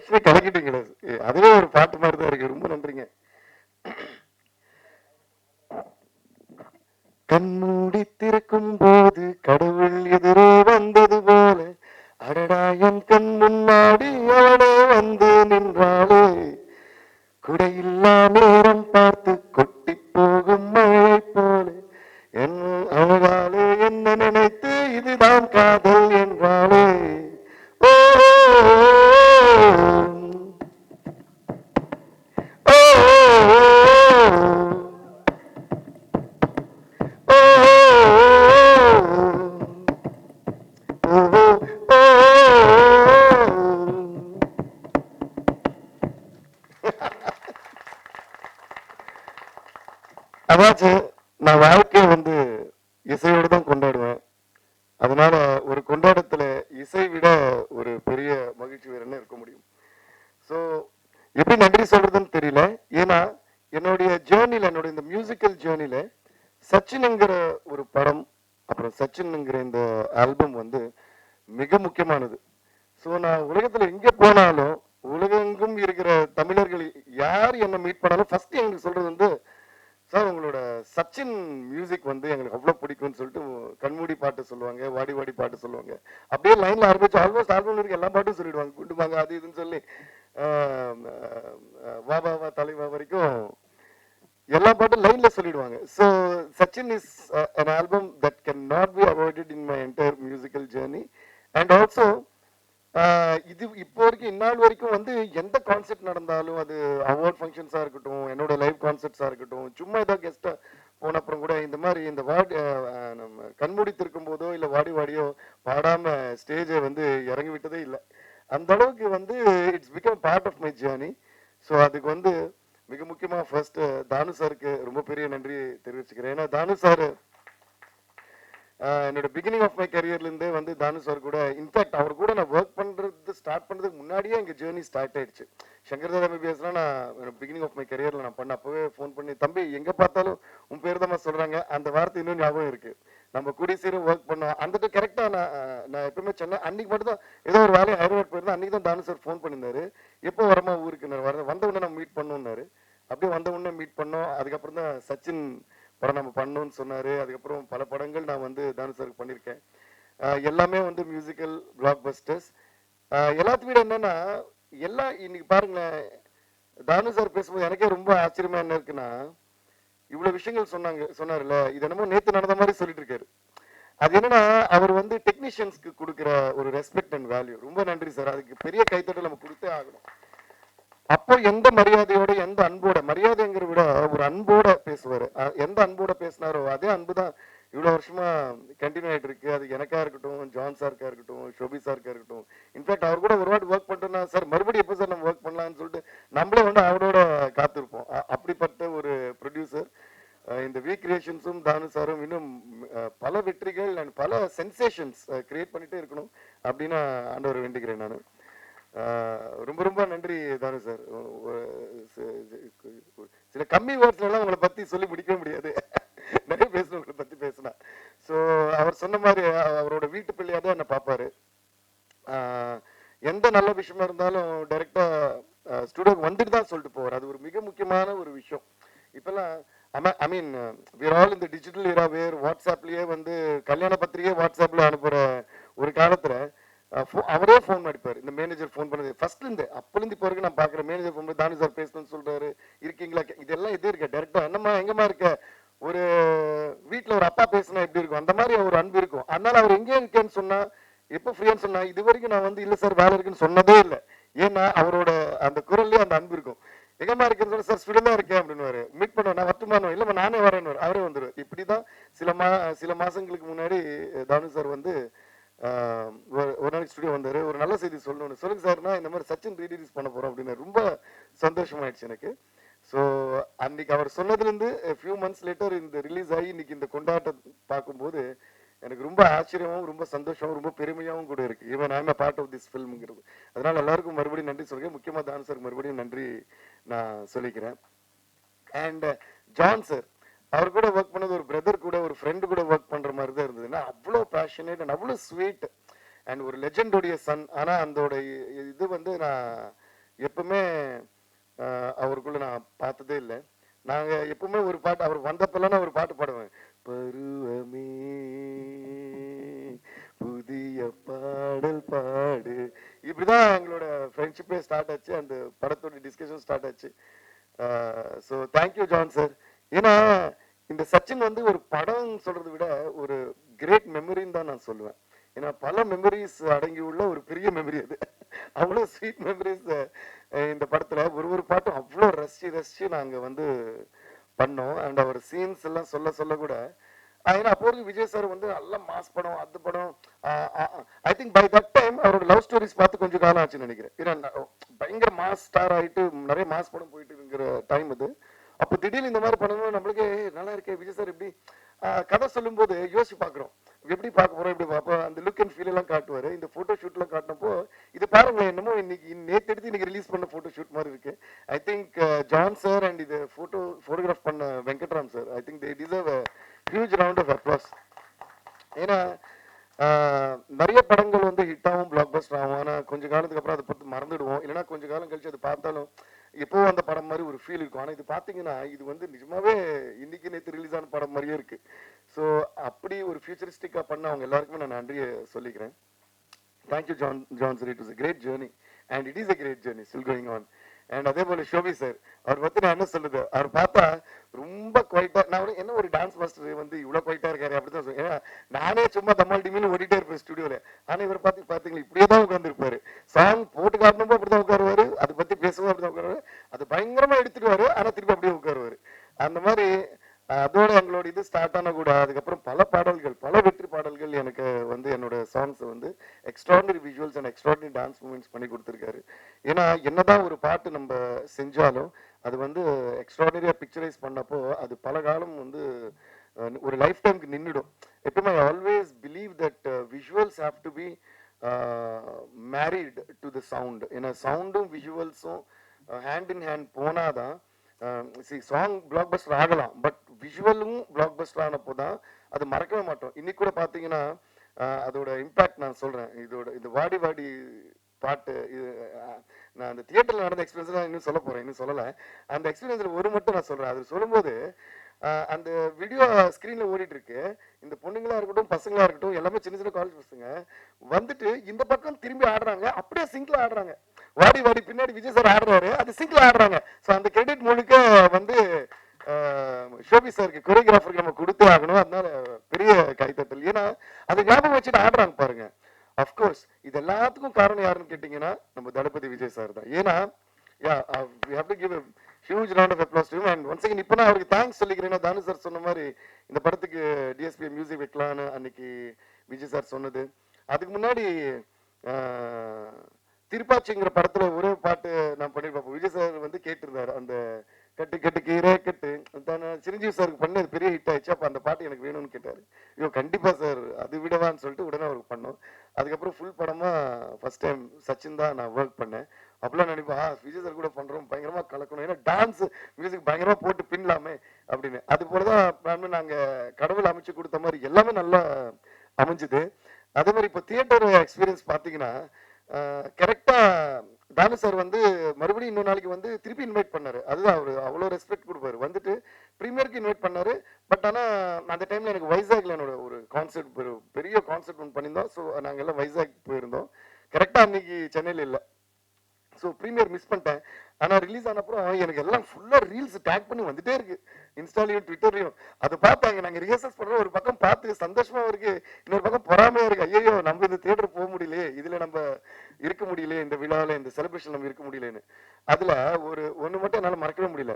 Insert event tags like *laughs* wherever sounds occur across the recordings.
இன்ட்ரடக்ஷனை கலக்கிட்டீங்களே எப்படி நன்றி சொல்றதுன்னு தெரியல. ஏன்னா என்னுடைய ஜேர்னில என்னுடைய இந்த மியூசிக்கல் ஜேர்னில சச்சின்ங்கிற ஒரு படம் அப்புறம் சச்சின்ங்கிற இந்த ஆல்பம் வந்து மிக முக்கியமானது. ஸோ நான் உலகத்துல எங்க போனாலும் உலகெங்கும் இருக்கிற தமிழர்கள் யார் என்ன மீட் பண்ணாலும் ஃபர்ஸ்ட் எங்களுக்கு சொல்றது வந்து சார் உங்களோட சச்சின் மியூசிக் வந்து எங்களுக்கு அவ்வளோ பிடிக்கும்னு சொல்லிட்டு கண்மூடி பாட்டு சொல்லுவாங்க வாடி வாடி பாட்டு சொல்லுவாங்க. அப்படியே லைன்ல ஆரம்பிச்சு ஆல்மோஸ்ட் ஆல்பம் இருக்க எல்லா பாட்டும் சொல்லிடுவாங்க குண்டுமாங்க அது இதுன்னு சொல்லி ஆஹ், ஆஹ், வா வா வா தலைவா வரைக்கும் எல்லா பாட்டும் லைன்ல சொல்லிடுவாங்க. So Sachin is an album that can not be avoided in my entire musical journey and also இது இப்போ வரைக்கும் இந்நாள் வரைக்கும் வந்து எந்த கான்செப்ட் நடந்தாலும் அது அவார்ட் ஃபங்க்ஷன்ஸாக இருக்கட்டும் என்னோட லைவ் கான்செர்ட்ஸாக இருக்கட்டும் சும்மா ஏதோ கெஸ்ட்டாக போன அப்புறம் கூட இந்த மாதிரி இந்த வாடி நம்ம கண்மூடி திருக்கும் போதோ இல்லை வாடி வாடியோ பாடாம ஸ்டேஜை வந்து இறங்கி விட்டதே இல்லை. அந்த அளவுக்கு வந்து it's become part of my journey so அதுக்கு வந்து மிக முக்கியமாக ஃபர்ஸ்ட் தானு சாருக்கு ரொம்ப பெரிய நன்றி தெரிவிச்சுக்கிறேன். ஏன்னா தானு சார் என்னோட பிகினிங் ஆஃப் மை கரியர்லேருந்தே வந்து தானு சார் கூட இன்ஃபேக்ட் அவர் கூட நான் ஒர்க் பண்ணுறது ஸ்டார்ட் பண்ணுறதுக்கு முன்னாடியே எங்கள் ஜேர்னி ஸ்டார்ட் ஆயிடுச்சு. சங்கர் தாதா எம்பிபிஎஸ்லாம் நான் பிகினிங் ஆஃப் மை கரியரில் நான் பண்ண அப்போவே ஃபோன் பண்ணி தம்பி எங்கே பார்த்தாலும் உன் பேர் தான் சொல்கிறாங்க அந்த வார்த்தை இன்னும் ஞாபகம் இருக்குது நம்ம கூடி சீரும் ஒர்க் பண்ணோம் அந்த கரெக்டாக நான் நான் எப்பவுமே சொன்னேன். அன்னைக்கு மட்டும் தான் ஏதோ ஒரு வேலையை ஹைதராபாத் போயிருந்தேன். அன்னைக்கு தான் தானு சார் ஃபோன் பண்ணியிருந்தாரு. எப்போ வரமா ஊருக்கு? நான் வர வந்த உடனே நம்ம மீட் பண்ணோம்னாரு அப்படியே வந்த உடனே மீட் பண்ணோம். அதுக்கப்புறம் தான் சச்சின் படம் நம்ம பண்ணோம்னு சொன்னார். அதுக்கப்புறம் பல படங்கள் நான் வந்து தானு சாருக்கு பண்ணியிருக்கேன். எல்லாமே வந்து மியூசிக்கல் பிளாக் பஸ்டர்ஸ் எல்லாத்தையும் விட என்னன்னா எல்லாம் இன்னைக்கு பாருங்களேன் தானு சார் பேசும்போது எனக்கே ரொம்ப ஆச்சரியமா என்ன இருக்குன்னா இவ்வளவு விஷயங்கள் சொன்னாங்க சொன்னார்ல இது என்னமோ நேத்து நடந்த மாதிரி சொல்லிட்டு இருக்காரு அது என்னன்னா அவர் வந்து டெக்னீஷியன்ஸ்க்கு கொடுக்குற ஒரு ரெஸ்பெக்ட் அண்ட் வேல்யூ ரொம்ப நன்றி சார் அதுக்கு பெரிய கைத்தட்டல் நம்ம கொடுத்தே ஆகணும். அப்போ எந்த மரியாதையோட எந்த அன்போட மரியாதைங்கிற விட ஒரு அன்போட பேசுவாரு. எந்த அன்போட பேசினாரோ அதே அன்பு தான் இவ்வளோ வருஷமா கண்டினியூ ஆகிட்டு இருக்கு. அது எனக்கா இருக்கட்டும் ஜான் சாருக்கா இருக்கட்டும் ஷோபி சாருக்கா இருக்கட்டும். இன்ஃபேக்ட் அவர் கூட ஒரு வாட்டி ஒர்க் பண்ணிட்டோம்னா சார் மறுபடியும் எப்போ சார் நம்ம ஒர்க் பண்ணலாம்னு சொல்லிட்டு நம்மளே வந்து அவரோட காத்திருப்போம். அப்படிப்பட்ட ஒரு ப்ரொடியூசர் இந்த வீ கிரியேஷன்ஸும் தானு சாரும் இன்னும் பல வெற்றிகள் அண்ட் பல சென்சேஷன்ஸ் கிரியேட் பண்ணிட்டே இருக்கணும் அப்படின்னு ஆண்டவர் வேண்டிக்கிறேன் நான். ரொம்ப ரொம்ப நன்றி தானு சார் சில கம்மி வேர்ட்ஸ்ல உங்களை பத்தி சொல்லி முடிக்க முடியாது. சொன்ன மாதிரி அவரோட வீட்டு பிள்ளையா தான் என்ன பார்ப்பாரு. ஆஹ் எந்த நல்ல விஷயமா இருந்தாலும் டைரக்டா ஸ்டுடியோக்கு வந்துட்டு தான் சொல்லிட்டு போவார். அது ஒரு மிக முக்கியமான ஒரு விஷயம். இப்பெல்லாம் ஐ மீன் விர் ஆல் இந்த டிஜிட்டல் இரா வேர் வாட்ஸ்அப்லயே வந்து கல்யாண பத்திரிகையே வாட்ஸ்அப்ல அனுப்புற ஒரு காலத்துல அவரே ஃபோன் அடிப்பார். இந்த மேனேஜர் ஃபோன் பண்ணது. ஃபர்ஸ்ட்ல இருந்து அப்பலேருந்து இப்போ வரைக்கும் நான் பார்க்குறேன் மேனேஜர் ஃபோன் பண்ணி தானி சார் பேசணும்னு சொல்றாரு. இருக்கீங்களா? இதெல்லாம் இதே இருக்க? டேரக்டா என்னம்மா எங்கம்மா இருக்க? ஒரு வீட்டில் ஒரு அப்பா பேசினா எப்படி இருக்கும்? அந்த மாதிரி ஒரு அன்பு இருக்கும். அதனால அவர் எங்கே இருக்கேன்னு சொன்னா எப்போ ஃப்ரீயான்னு சொன்னா இது வரைக்கும் நான் வந்து இல்ல சார் வேலை இருக்குன்னு சொன்னதே இல்லை. ஏன்னா அவரோட அந்த குரல்லே அந்த அன்பு இருக்கும். எங்கம்மா இருக்குன்னு சொன்னா சார் ஸ்டுடியோ இருக்கேன் அப்படின்னு மீட் பண்ணுவேன் நான் வரட்டுமானோ இல்லைம்மா நானே வரேன்னு அவரே இப்படி தான் சில மா சில மாசங்களுக்கு முன்னாடி தானு சார் வந்து ஆஹ், ஒரு நாளைக்கு ஸ்டுடியோ வந்தார். ஒரு நல்ல செய்தி சொல்லணும்னு. சொல்லுங்க சார்னா இந்த மாதிரி சச்சின் ரீரிலீஸ் பண்ண போறோம் அப்படின்னு ரொம்ப சந்தோஷமாயிடுச்சு எனக்கு. ஸோ அன்னைக்கு அவர் சொன்னதுலேருந்து ஃபியூ மந்த்ஸ் லேட்டர் இந்த ரிலீஸ் ஆகி இன்னைக்கு இந்த கொண்டாட்டம் பார்க்கும்போது எனக்கு ரொம்ப ஆச்சரியமாகவும் ரொம்ப சந்தோஷமும் ரொம்ப பெருமையாகவும் கூட இருக்கு. Even I'm part of this ஃபில்ம்ங்கிறது அதனால எல்லாருக்கும் மறுபடியும் நன்றி சொல்கிறேன். முக்கியமாக தான் சார் மறுபடியும் நன்றி நான் சொல்லிக்கிறேன். அண்ட் ஜான் சார் அவர் கூட ஒர்க் பண்ணது ஒரு பிரதர் கூட ஒரு ஃப்ரெண்டு கூட ஒர்க் பண்ணுற மாதிரி தான் இருந்ததுன்னா அவ்வளோ பேஷனேட் அண்ட் அவ்வளோ ஸ்வீட் அண்ட் ஒரு லெஜெண்டுடைய சன் ஆனால் அதோட இது வந்து நான் எப்பவுமே அவருக்குள்ள நான் பார்த்ததே இல்லை. நாங்க எப்பவுமே ஒரு பாட்டு அவர் வந்தப்பெல்லாம் நான் ஒரு பாட்டு பாடுவேன். பருவமே புதிய பாடல் பாடு. இப்படிதான் எங்களோட ஃப்ரெண்ட்ஷிப்பே ஸ்டார்ட் ஆச்சு. அந்த படத்தோட டிஸ்கஷன் ஸ்டார்ட் ஆச்சு. So thank you John sir ஏன்னா இந்த சச்சின் வந்து ஒரு படம் சொல்றதை விட ஒரு கிரேட் மெமரின்னு தான் நான் சொல்லுவேன். ஏன்னா பல மெமரிஸ் அடங்கி உள்ள ஒரு பெரிய மெமரி அது. அவ்வளோ ஸ்வீட் மெமரிஸ் இந்த படத்தில். ஒரு ஒரு பாட்டும் அவ்வளோ ரசிச்சு ரசிச்சு நாங்கள் வந்து பண்ணோம். அண்ட் அவர் சீன்ஸ் எல்லாம் சொல்ல சொல்ல கூட ஏன்னா அப்போ வரைக்கும் விஜய் சார் வந்து நல்ல மாஸ் படம் அது படம் I think by that time அவரோட லவ் ஸ்டோரிஸ் பார்த்து கொஞ்சம் காலம் ஆச்சுன்னு நினைக்கிறேன். ஏன்னா பயங்கர மாஸ் ஸ்டார் ஆயிட்டு நிறைய மாஸ் படம் போயிட்டு இருக்கிற டைம் அது. அப்போ திடீர்னு இந்த மாதிரி பண்ணணும் நம்மளுக்கு நல்லா இருக்கே விஜய் சார் இப்படி கதை சொல்லும்போது யோசிச்சு பார்க்குறோம். எப்படி பார்க்க போறோம் இப்படி பார்ப்போம்? அந்த லுக் அண்ட் ஃபீல் எல்லாம் காட்டுவாரு. இந்த போட்டோ ஷூட்லாம் காட்டினப்போ இது பாருங்க என்னமோ இன்னைக்கு நேற்று எடுத்து இன்னைக்கு ரிலீஸ் பண்ண போட்டோ ஷூட் மாதிரி இருக்கு. I think John sir and இது போட்டோ ஃபோட்டோகிராஃப் பண்ண Venkatram sir I think they deserve huge round of applause ஏன்னா நிறைய படங்கள் வந்து ஹிட் ஆகும் பிளாக் பஸ்டர் ஆகும் ஆனால் கொஞ்ச காலத்துக்கு அப்புறம் அதை பற்றி மறந்துடுவோம். இல்லைன்னா கொஞ்ச காலம் கழிச்சு அது பார்த்தாலும் எப்போ அந்த படம் மாதிரி ஒரு ஃபீல் இருக்கும். ஆனால் இது பார்த்தீங்கன்னா இது வந்து நிஜமாவே இன்னைக்கு நேற்று ரிலீஸ் ஆன படம் மாதிரியே இருக்கு. ஸோ அப்படி ஒரு ஃபியூச்சரிஸ்டிக்காக பண்ண அவங்க எல்லாருக்குமே நான் நன்றியை சொல்லிக்கிறேன். Thank you John John it is a great journey and it is a great journey still going on and அதே போல ஷோபி சார் அவர் பத்தி நான் என்ன சொல்லுது அவர் பார்த்தா ரொம்ப குவைட்டா நான் என்ன ஒரு டான்ஸ் மாஸ்டர் வந்து இவ்வளவு குவைட்டா இருக்காரு அப்படிதான் சொல்லுவேன் ஏன்னா நானே சும்மா தம்மால் டிமின்னு ஓடிட்டே இருப்பேன் ஸ்டுடியோல ஆனா இவர் பார்த்து பாத்தீங்களா இப்படியே தான் உட்காந்துருப்பாரு சாங் போட்டு காட்டணுமோ அப்படிதான் உட்காருவாரு. அதை பத்தி பேசவும் அப்படிதான் உட்காருவாரு. அது பயங்கரமா எடுத்துடுவாரு. ஆனா திருப்பி அப்படியே உட்காருவாரு. அந்த மாதிரி அதோட எங்களோட இது ஸ்டார்ட் ஆன கூட அதுக்கப்புறம் பல பாடல்கள் பல வெற்றி பாடல்கள் எனக்கு வந்து என்னோட சாங்ஸ் வந்து extraordinary visuals and extraordinary dance moments பண்ணி கொடுத்துருக்காரு. ஏன்னா என்னதான் ஒரு பாட்டு நம்ம செஞ்சாலும் அது வந்து எக்ஸ்ட்ராடனரியாக பிக்சரைஸ் பண்ணப்போ அது பல காலம் வந்து ஒரு லைஃப் டைம்க்கு நின்றுடும் எப்பவுமே always believe that visuals have to be married to the sound ஏன்னா சவுண்டும் விஷுவல்ஸும் ஹேண்ட் இன் ஹேண்ட் போனாதான் சி சாங் பிளாக் பஸ்டர் ஆகலாம். பட் விஷுவலும் பிளாக் பஸ்டர் ஆனப்போ தான் அது மறக்கவே மாட்டோம். இன்னைக்கு கூட பார்த்தீங்கன்னா அதோட இம்பாக்ட் நான் சொல்கிறேன் இதோட இந்த வாடி வாடி பாட்டு இது நான் அந்த தியேட்டரில் நடந்த எக்ஸ்பீரியன்ஸ் நான் இன்னும் சொல்ல போகிறேன் இன்னும் சொல்லலை. அந்த எக்ஸ்பீரியன்ஸில் ஒரு மட்டும் நான் சொல்கிறேன் அது சொல்லும்போது அந்த வீடியோ ஸ்க்ரீனில் ஓடிட்டு இருக்கு. இந்த பொண்ணுங்களா இருக்கட்டும் பசங்களா இருக்கட்டும் எல்லாமே சின்ன சின்ன காலேஜ் பசங்க வந்துட்டு இந்த பக்கம் திரும்பி ஆடுறாங்க. அப்படியே சிங்கிள் ஆடுறாங்க. வாடி வாடி பின்னாடி விஜய் சார் ஆடுறாரு. அது சிங்கிள் ஆடுறாங்க. ஸோ அந்த கிரெடிட் முழுக்க வந்து ஷோபி சாருக்கு கொரியோகிராஃபருக்கு நம்ம கொடுத்தே ஆகணும். அதனால பெரிய கைத்தட்டல். ஏன்னா அதை ஞாபகம் வச்சுட்டு ஆடுறாங்க பாருங்க. அஃப்கோர்ஸ் இது எல்லாத்துக்கும் காரணம் யாருன்னு கேட்டீங்கன்னா நம்ம தளபதி விஜய் சார் தான். ஏன்னா yeah we have to give huge round of applause to and once again இப்போ நான் அவருக்கு தேங்க்ஸ் சொல்லிக்கிறேன்னா தானு சார் சொன்ன மாதிரி இந்த படத்துக்கு டிஎஸ்பி மியூசிக் வைக்கலான்னு அன்னைக்கு விஜய் சார் சொன்னது. அதுக்கு முன்னாடி திருப்பாச்சிங்கிற படத்துல ஒரே பாட்டு நான் பண்ணிருப்பேன். விஜய் சார் வந்து கேட்டிருந்தாரு அந்த கட்டு கட்டு கீரே கட்டு. சிரஞ்சீவி சாருக்கு பண்ண அது பெரிய ஹிட் ஆயிடுச்சு. அப்போ அந்த பாட்டு எனக்கு வேணும்னு கேட்டார். ஐயோ கண்டிப்பாக சார் அது விடவான்னு சொல்லிட்டு உடனே அவருக்கு பண்ணோம். அதுக்கப்புறம் ஃபுல் படமாக ஃபஸ்ட் டைம் சச்சின் தான் நான் ஒர்க் பண்ணேன். அப்பெல்லாம் நினைப்பேன் ஆ விஜய் சார் கூட பண்ணுறோம் பயங்கரமாக கலக்கணும். ஏன்னா டான்ஸ் மியூசிக் பயங்கரமாக போட்டு பின்னலாமே அப்படின்னு. அது போலதான் தான் நாங்கள் கடவுள் அமைச்சு கொடுத்த மாதிரி எல்லாமே நல்லா அமைஞ்சுது. அதே மாதிரி இப்போ தியேட்டர் எக்ஸ்பீரியன்ஸ் பார்த்தீங்கன்னா கரெக்டாக தானு சார் வந்து மறுபடியும் இன்னொரு நாளைக்கு வந்து திருப்பி இன்வைட் பண்ணார். அதுதான் அவர் அவ்வளோ ரெஸ்பெக்ட் கொடுப்பாரு. வந்துட்டு ப்ரீமியருக்கு இன்வைட் பண்ணார். பட் ஆனால் அந்த டைமில் எனக்கு வைசாக்ல என்னோட ஒரு கான்சர்ட் பெரிய கான்சர்ட் ஒன்று பண்ணியிருந்தோம். ஸோ நாங்கள் எல்லாம் வைசாக் போயிருந்தோம். கரெக்டாக அன்னைக்கு சென்னையில் இல்லை. ஸோ ப்ரீமியர் மிஸ் பண்ணிட்டேன். ஆனால் ரிலீஸ் ஆனப்புறம் எனக்கு எல்லாம் ஃபுல்லாக ரீல்ஸ் டேக் பண்ணி வந்துட்டே இருக்கு. இன்ஸ்டாலையும் ட்விட்டர்லையும் அதை பார்த்தாங்க. நாங்கள் ரிஹர்சல்ஸ் பண்ணுறோம் ஒரு பக்கம் பார்த்து சந்தோஷமாக இருக்கு. இன்னொரு பக்கம் பொறாமையாக இருக்கு. ஐயோ நம்ம இந்த தேட்டர் போக முடியலையே. இதில் நம்ம இருக்க முடியலையே. இந்த விழாவில் இந்த செலிப்ரேஷன் நம்ம இருக்க முடியலன்னு அதில் ஒரு ஒன்று மட்டும் என்னால் மறக்கவே முடியல.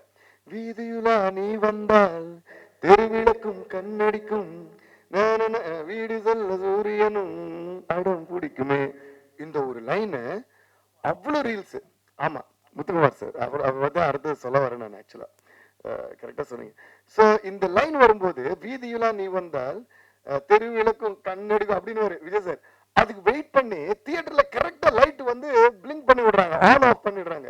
வீதியுலா நீ வந்தால் தெருவிளக்கும் கண்ணடிக்கும். வீடு செல்ல சூரியனும் அடம் பிடிக்குமே. இந்த ஒரு லைனை அவ்வளோ ரீல்ஸ் ஆமா முத்துக்குமார் சார் அவர் அவர் வந்து அடுத்து சொல்ல வரேன் நான் ஆக்சுவலா கரெக்டாக சொன்னீங்க. ஸோ இந்த லைன் வரும்போது வீதியெல்லாம் நீ வந்தால் அஹ், தெருவிளக்கும் கண்ணெடுக்கும் அப்படின்னு ஒரு விஜய் சார் அதுக்கு வெயிட் பண்ணி தியேட்டர்ல கரெக்டா லைட் வந்து பிளிங்க் பண்ணி விடுறாங்க ஆன் ஆஃப் பண்ணிடுறாங்க.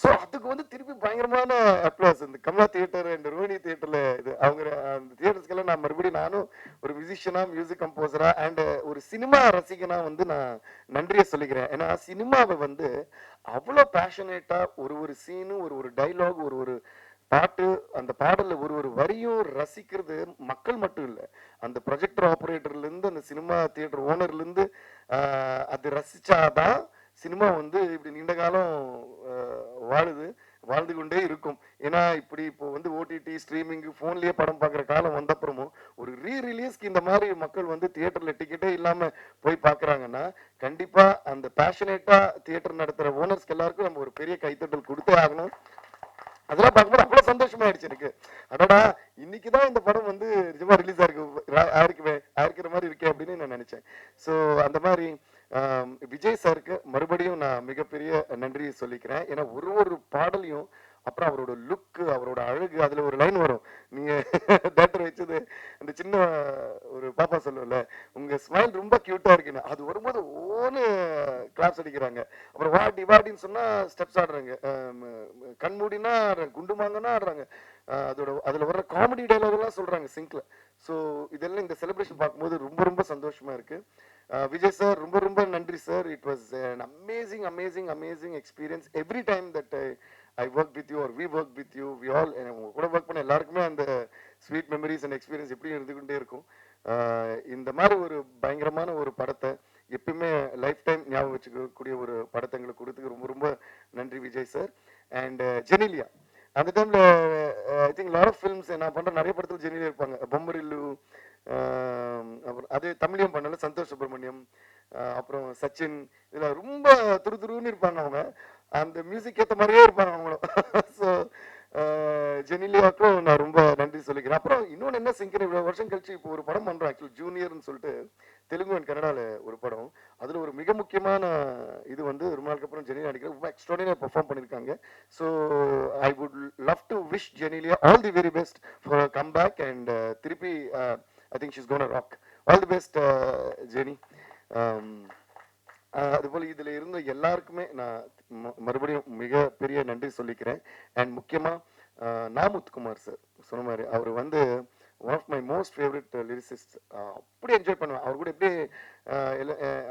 ஸோ அதுக்கு வந்து திருப்பி பயங்கரமான அப்ளாஸ் இந்த கமலா தியேட்டர் இந்த ரோஹிணி தியேட்டர்ல இது அவங்க அந்த தியேட்டர்ஸ்க்கெல்லாம் நான் மறுபடியும் நானும் ஒரு மியூசிஷியனா மியூசிக் கம்போசரா அண்ட் ஒரு சினிமா ரசிகனா வந்து நான் நன்றியை சொல்லிக்கிறேன். ஏன்னா சினிமாவை வந்து அவ்வளோ பேஷனேட்டா ஒரு ஒரு சீனும் ஒரு ஒரு டைலாக் ஒரு ஒரு பாட்டு அந்த பாடலில் ஒரு ஒரு வரியும் ரசிக்கிறது மக்கள் மட்டும் இல்லை. அந்த ப்ரொஜெக்டர் ஆப்ரேட்டர்ல இருந்து அந்த சினிமா தியேட்டர் ஓனர்ல இருந்து அது ரசிச்சாதான் சினிமா வந்து இப்படி நீண்ட காலம் வாழுது. வாழ்ந்து கொண்டே இருக்கும். ஏன்னா இப்படி இப்போ வந்து ஓடிடி ஸ்ட்ரீமிங் ஃபோன்லேயே படம் பார்க்குற காலம் வந்தப்புறமும் ஒரு ரீ ரிலீஸ்க்கு இந்த மாதிரி மக்கள் வந்து தியேட்டர்ல டிக்கெட்டே இல்லாம போய் பார்க்குறாங்கன்னா கண்டிப்பா அந்த பேஷனேட்டா தியேட்டர் நடத்துற ஓனர்ஸ்க்கு எல்லாருக்கும் நம்ம ஒரு பெரிய கைத்தட்டல் கொடுத்தே ஆகணும். அதெல்லாம் பார்க்கும்போது அவ்வளவு சந்தோஷமா ஆயிடுச்சு எனக்கு. அடடா இன்னைக்கு தான் இந்த படம் வந்து நிஜமா ரிலீஸ் ஆயிருக்கு ஆயிருக்குவே ஆயிருக்கிற மாதிரி இருக்கே அப்படின்னு நான் நினைச்சேன். ஸோ அந்த மாதிரி விஜய் சாருக்கு மறுபடியும் நான் மிகப்பெரிய நன்றியை சொல்லிக்கிறேன். ஏன்னா ஒரு ஒரு பாடலையும் அப்புறம் அவரோட லுக்கு அவரோட அழகு அதுல ஒரு லைன் வரும். நீங்க தேட்டர் வச்சது அந்த சின்ன ஒரு பாப்பா சொல்லுவல உங்க ஸ்மைல் ரொம்ப கியூட்டா இருக்குன்னு. அது வரும்போது ஓன்னு கிளாப்ஸ் அடிக்கிறாங்க. அப்புறம் வாடி வாடின்னு சொன்னா ஸ்டெப்ஸ் ஆடுறாங்க. ஆம், கண் மூடினா ஆடுறாங்க குண்டு மாங்கன்னா ஆடுறாங்க. அதோட அதில் வர்ற காமெடி டைலாக்லாம் எல்லாம் சொல்றாங்க சிங்க்ல ஸோ இதெல்லாம் இந்த செலிப்ரேஷன் பார்க்கும்போது ரொம்ப ரொம்ப சந்தோஷமா இருக்கு. விஜய் சார் ரொம்ப ரொம்ப நன்றி sir it was an amazing amazing amazing experience every time that I work with you or we work with you we all உங்க கூட ஒர்க் பண்ண எல்லாருக்குமே அந்த ஸ்வீட் மெமரிஸ் அண்ட் எக்ஸ்பீரியன்ஸ் எப்படியும் இருந்துக்கிட்டே இருக்கும். இந்த மாதிரி ஒரு பயங்கரமான ஒரு படத்தை எப்பயுமே லைஃப் டைம் ஞாபகம் வச்சுக்கக்கூடிய ஒரு படத்தை எங்களுக்கு கொடுத்துக்கு ரொம்ப ரொம்ப நன்றி Vijay sir and uh, Genelia அந்த டைம்ல I think lot of films நான் பண்ற நிறைய படத்துல ஜெனியில் இருப்பாங்க. பொம்மரில்லு ஆஹ் அப்புறம் அதே தமிழையும் பண்ணல சந்தோஷ் சுப்பிரமணியம் அப்புறம் சச்சின் இதெல்லாம் ரொம்ப துரு துருன்னு இருப்பாங்க அவங்க. அந்த மியூசிக் ஏத்த மாதிரியே இருப்பாங்க அவங்களும். *laughs* ஸோ ஜெனிலியாக்கும் நான் ரொம்ப நன்றி சொல்லிக்கிறேன். அப்புறம் இன்னொன்று என்ன சிங்கர் இவ்வளோ வருஷம் கழிச்சு இப்போ ஒரு படம் பண்றோம் ஆக்சுவலி ஜூனியர்னு சொல்லிட்டு தெலுங்கு அண்ட் கன்னடாவில் ஒரு படம். அதில் ஒரு மிக முக்கியமான இது வந்து ஒரு நாளுக்கு அப்புறம் ஜெனிலியா நடிக்கிற ரொம்ப எக்ஸ்ட்ராடினரியா பெர்ஃபார்ம் பண்ணியிருக்காங்க. So I would love to wish Genelia all the very best for come back and திருப்பி I think she's gonna rock all the best Geni. Um, அதுபோல் இதுல இருந்த எல்லாருக்குமே நான் ம- மறுபடியும் மிக பெரிய நன்றி சொல்லிக்கிறேன். அண்ட் முக்கியமா நாமுத்குமார் சார் சொன்ன மாதிரி அவர் வந்து one of my most favourite lyricist அப்படி என்ஜாய் பண்ணுவேன். அவர் கூட எப்படி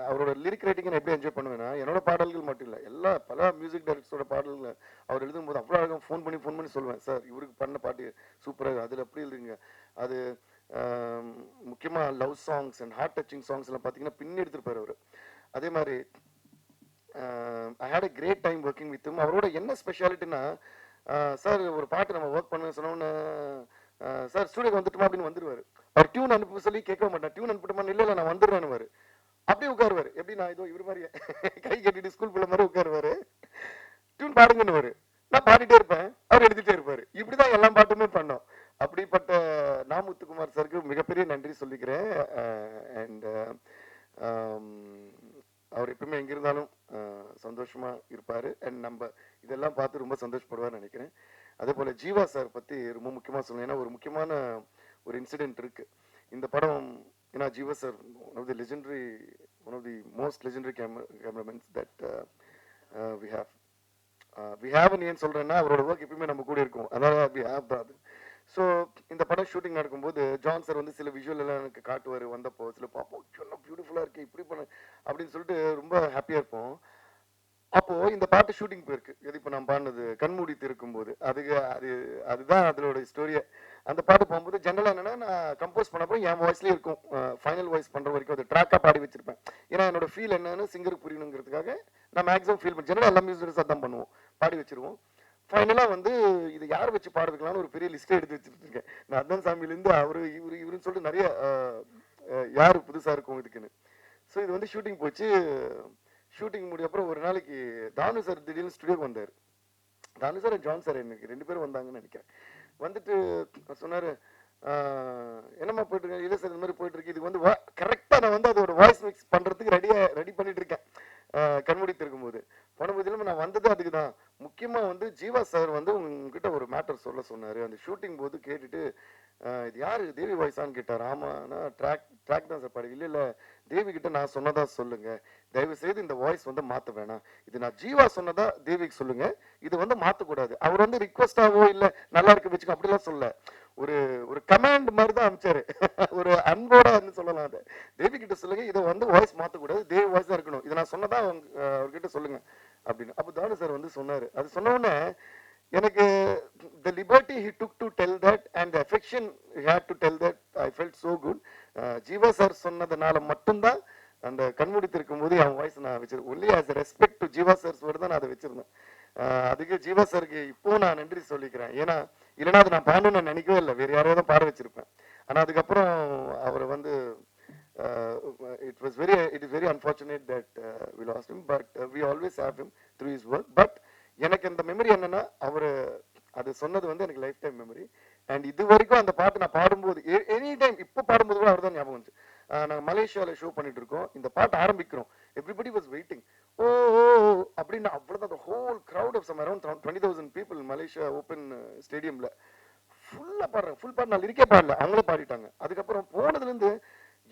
அவரோட லிரிக் ரைட்டிங்கை நான் எப்படி என்ஜாய் பண்ணுவேன்னா என்னோட பாடல்கள் மட்டும் இல்லை எல்லா பல மியூசிக் டைரக்டர்ஸோட பாடல்கள் அவர் எழுதும்போது அவ்வளோ அழகாக ஃபோன் பண்ணி ஃபோன் பண்ணி சொல்லுவேன். சார் இவருக்கு பண்ண பாட்டு சூப்பராக அதில் அப்படி எழுதுங்க அது முக்கியமாக love songs and heart touching songs எல்லாம் பார்த்தீங்கன்னா பின்னெடுத்துருப்பாரு அவர். அதே மாதிரி I had a great time working with அவரோட என்ன ஸ்பெஷாலிட்டினா சார் ஒரு பாட்டு நம்ம ஒர்க் பண்ண சொன்னோன்னு சார் ஸ்டூடியோக்கு வந்துட்டுமா அப்படின்னு வந்துருவார். அவர் டியூன் அனுப்ப சொல்லி கேட்க மாட்டேன் டியூன் அனுப்பிட்டுமா? இல்லை இல்லை நான் வந்துடுறேன்னு அப்படியே உட்காருவாரு. எப்படி நான் இதோ இவர் மாதிரி கை கட்டிட்டு ஸ்கூல் பிள்ளை மாதிரி உட்காருவாரு. டியூன் பாடுங்கன்னு நான் பாடிட்டே இருப்பேன். அவர் எழுதிட்டே இருப்பார். இப்படிதான் எல்லா பாட்டுமே பண்ணோம். அப்படிப்பட்ட நாமுத்துக்குமார் சாருக்கு மிகப்பெரிய நன்றி சொல்லிக்கிறேன். அண்ட் அவர் எப்பவுமே எங்க இருந்தாலும் சந்தோஷமா இருப்பாரு. அண்ட் நம்ம இதெல்லாம் பார்த்து ரொம்ப சந்தோஷப்படுவார்னு நினைக்கிறேன். அதே போல ஜீவா சார் பத்தி ரொம்ப முக்கியமா சொல்லணும். ஏன்னா ஒரு முக்கியமான ஒரு இன்சிடென்ட் இருக்கு. இந்த படம் ஏன்னா Jiiva sir one of the legendary one of the most legendary cameramans that we have we have ஏன் சொல்றேன்னா அவரோட ஒர்க் எப்பயுமே நம்ம கூட இருக்கும். அதனால வி ஹாவ் தான் அது ஸோ இந்த படம் ஷூட்டிங் நடக்கும்போது ஜான் சார் வந்து சில விஷுவல் எல்லாம் எனக்கு காட்டுவார். வந்தப்போ சில பார்ப்போம் இன்னும் பியூட்டிஃபுல்லாக இருக்குது இப்படி பண்ண அப்படின்னு சொல்லிட்டு ரொம்ப ஹாப்பியாக இருப்போம். அப்போது இந்த பாட்டு ஷூட்டிங் போயிருக்கு. எது இப்போ நான் பாடினது கண்மூடி இருக்கும்போது அதுக்கு அது அதுதான் அதோட ஸ்டோரியை அந்த பாட்டு போகும்போது ஜென்ரலாக என்னென்னா நான் கம்போஸ் பண்ணப்போ என் வாய்ஸ்லேயே இருக்கும். ஃபைனல் வாய்ஸ் பண்ணுற வரைக்கும் அது ட்ராக்காக பாடி வச்சிருப்பேன். ஏன்னா என்னோட ஃபீல் என்னன்னு சிங்கருக்கு புரியணுங்கிறதுக்காக நான் மேக்ஸிமம் ஃபீல் பண்ணி ஜென்ரலாக எல்லா மியூசிக்ஸ் தான் பண்ணுவோம். பாடி வச்சிருவோம். ஃபைனலாக வந்து இது யார் வச்சு பாடுறதுக்கலாம்னு ஒரு பெரிய லிஸ்ட்டே எடுத்து வச்சுருக்கேன். நான் அதான் சாமியிலேருந்து அவரு இவரு இவருன்னு சொல்லிட்டு நிறைய யார் புதுசாக இருக்கும் இதுக்குன்னு. ஸோ இது வந்து ஷூட்டிங் போச்சு. ஷூட்டிங் முடிய அப்புறம் ஒரு நாளைக்கு தானு சார் திடீர்னு ஸ்டுடியோக்கு வந்தார். தானு சார் ஜான் சார் எனக்கு ரெண்டு பேரும் வந்தாங்கன்னு நினைக்கிறேன். வந்துட்டு சொன்னார் என்னம்மா போயிட்டுருக்கேன் இல்லை சார் இந்த மாதிரி போயிட்டு இருக்கு இது வந்து கரெக்டாக நான் வந்து அதோட வாய்ஸ் மிக்ஸ் பண்ணுறதுக்கு ரெடியாக ரெடி பண்ணிட்டு இருக்கேன். ஆஹ், கண்மூடிட்டு இருக்கும்போது. பண்ணும்போது இல்லாமல் நான் வந்தது அதுக்கு தான் முக்கியமாக வந்து ஜீவா சார் வந்து உங்ககிட்ட ஒரு மேட்டர் சொல்ல சொன்னார். அந்த ஷூட்டிங் போது கேட்டுட்டு இது யார்? தேவி வாய்ஸான்னு கேட்டார். ஆமாண்ணா ட்ராக் ட்ராக் தான் சார் பாடு இல்லை இல்லை தேவி கிட்ட நான் சொன்னதா சொல்லுங்க. தயவு செய்து இந்த வாய்ஸ் வந்து மாற்ற வேணாம். இது நான் ஜீவா சொன்னதா தேவிக்கு சொல்லுங்க. இது வந்து மாற்றக்கூடாது அவர் வந்து ரிக்வஸ்டாவோ இல்லை நல்லா இருக்கு வச்சுக்கோ அப்படிலாம் சொல்ல. ஒரு ஒரு கமாண்ட் மாதிரி தான் அனுப்பிச்சாரு. *laughs* ஒரு அன்போட வந்து சொல்லலாம் அதை. தேவி கிட்ட சொல்லுங்க இதை வந்து வாய்ஸ் மாற்றக்கூடாது தேவி வாய்ஸ் தான் இருக்கணும். இதை நான் சொன்னதா அவங்க அவர்கிட்ட சொல்லுங்க. அப்படின்னு. அப்போ வந்து சொன்னாரு. அது சொன்ன உடனே எனக்கு the liberty he took to tell that and affection had to tell that I felt so good Jiiva sir சொன்னதுனால மட்டும்தான் அந்த கண்மூடித்திருக்கும் போது என் வாய்ஸ் நான் வச்சிருக்கேன் only as respect to Jiiva sir's word தான் நான் அதை வச்சிருந்தேன். அதுக்கு ஜீவா சாருக்கு இப்போ நான் நன்றி சொல்லிக்கிறேன். ஏன்னா இல்லைன்னா அது நான் பாடணும்னு நினைக்கவே இல்லை. வேற யாரையோ தான் பாட வச்சிருப்பேன். ஆனா அதுக்கப்புறம் அவர் வந்து it was very it is very unfortunate that we lost him but uh, we always have him through his work. But எனக்கு இந்த மெமரி என்னன்னா அவர் அது சொன்னது வந்து எனக்கு லைஃப் டைம் மெமரி அண்ட் இது வரைக்கும் அந்த பாட்டு நான் பாடும்போது எனி டைம் இப்போ பாடும்போது கூட அவர் தான் ஞாபகம் வந்துச்சு. நாங்கள் மலேசியாவில் ஷோ பண்ணிட்டு இருக்கோம். இந்த பாட்டு ஆரம்பிக்கிறோம். Everybody was waiting oh oh, அப்படின்னு அவ்வளோதான் whole crowd of some around twenty thousand people Malaysia open ஸ்டேடியம்ல ஃபுல்லாக பாடுறேன் ஃபுல் பாட்டு நான் இருக்கே பாடல. அவங்களே பாடிட்டாங்க. அதுக்கப்புறம் போனதுலேருந்து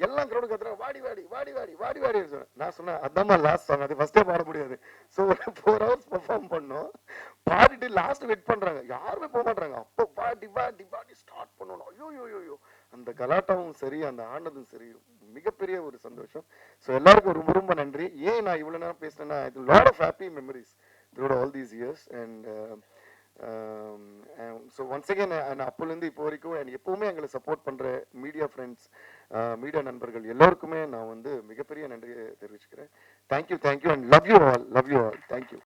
எல்லாம் கிரௌடு கத்துறாங்க வாடி வாடி வாடி வாடி வாடி வாடி சொன்னேன். நான் சொன்னேன் அதான் லாஸ்ட் சாங் அது ஃபர்ஸ்டே பாட முடியாது. ஸோ ஒரு ஃபோர் ஹவர்ஸ் பெர்ஃபார்ம் பண்ணோம். பாடிட்டு லாஸ்ட் வெயிட் பண்ணுறாங்க யாருமே போக மாட்டாங்க அப்போ பாடி பாடி பாடி ஸ்டார்ட் பண்ணணும் ஐயோ ஐயோ ஐயோ அந்த கலாட்டாவும் சரி அந்த ஆனதும் சரி மிகப்பெரிய ஒரு சந்தோஷம். ஸோ எல்லாருக்கும் ரொம்ப ரொம்ப நன்றி. ஏன் நான் இவ்வளோ நேரம் பேசினேன்னா இது lot of happy memories throughout all these years and so once again அப்போலேருந்து இப்போ வரைக்கும் and எப்போவுமே எங்களை சப்போர்ட் பண்ணுற மீடியா ஃப்ரெண்ட்ஸ் மீடியா நண்பர்கள் எல்லோருக்குமே நான் வந்து மிகப்பெரிய நன்றியை தெரிவிச்சுக்கிறேன். Thank you thank you and love you all love you all thank you